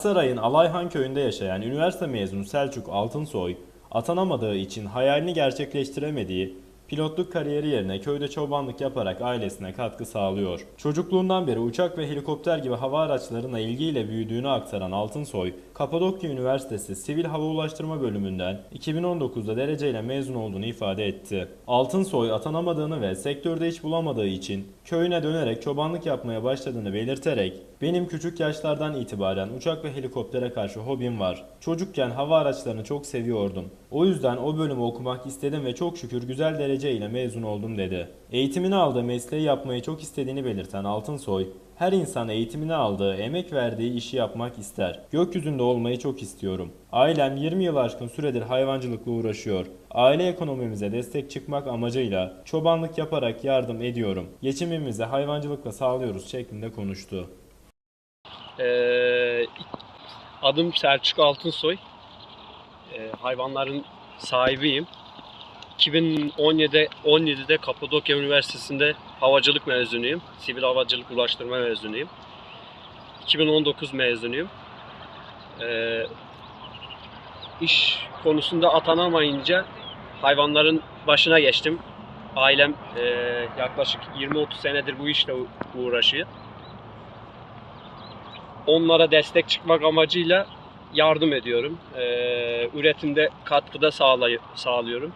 Saray'ın Alayhan köyünde yaşayan üniversite mezunu Selçuk Altınsoy, atanamadığı için hayalini gerçekleştiremediği pilotluk kariyeri yerine köyde çobanlık yaparak ailesine katkı sağlıyor. Çocukluğundan beri uçak ve helikopter gibi hava araçlarına ilgiyle büyüdüğünü aktaran Altınsoy, Kapadokya Üniversitesi Sivil Hava Ulaştırma bölümünden 2019'da dereceyle mezun olduğunu ifade etti. Altınsoy atanamadığını ve sektörde iş bulamadığı için köyüne dönerek çobanlık yapmaya başladığını belirterek benim küçük yaşlardan itibaren uçak ve helikoptere karşı hobim var. Çocukken hava araçlarını çok seviyordum. O yüzden o bölümü okumak istedim ve çok şükür güzel derece ile mezun oldum dedi. Eğitimini aldığı mesleği yapmayı çok istediğini belirten Altınsoy, her insan eğitimini aldığı, emek verdiği işi yapmak ister. Gökyüzünde olmayı çok istiyorum. Ailem 20 yıl aşkın süredir hayvancılıkla uğraşıyor. Aile ekonomimize destek çıkmak amacıyla çobanlık yaparak yardım ediyorum. Geçimimizi hayvancılıkla sağlıyoruz şeklinde konuştu. Ee, adım Selçuk Altınsoy. Ee, hayvanların sahibiyim. 2017'de 17'de Kapadokya Üniversitesi'nde havacılık mezunuyum. Sivil havacılık ulaştırma mezunuyum. 2019 mezunuyum. Ee, iş konusunda atanamayınca hayvanların başına geçtim. Ailem e, yaklaşık 20-30 senedir bu işle uğraşıyor onlara destek çıkmak amacıyla yardım ediyorum. Ee, üretimde katkıda sağlay- sağlıyorum.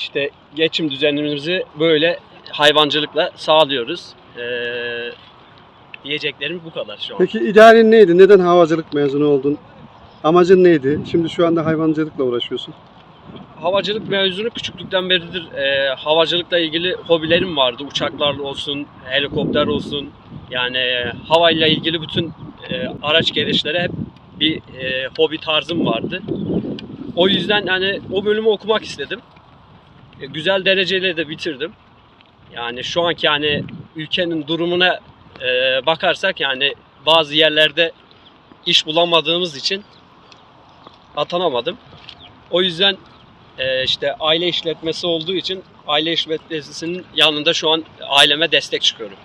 İşte geçim düzenimizi böyle hayvancılıkla sağlıyoruz. Ee, diyeceklerim bu kadar şu an. Peki idealin neydi? Neden havacılık mezunu oldun? Amacın neydi? Şimdi şu anda hayvancılıkla uğraşıyorsun. Havacılık mezunu küçüklükten beridir e, havacılıkla ilgili hobilerim vardı. Uçaklar olsun, helikopter olsun. Yani e, havayla ilgili bütün e, araç gelişlere hep bir e, hobi tarzım vardı. O yüzden hani o bölümü okumak istedim. E, güzel dereceyle de bitirdim. Yani şu anki yani ülkenin durumuna e, bakarsak yani bazı yerlerde iş bulamadığımız için atanamadım. O yüzden e, işte aile işletmesi olduğu için aile işletmesinin yanında şu an aileme destek çıkıyorum.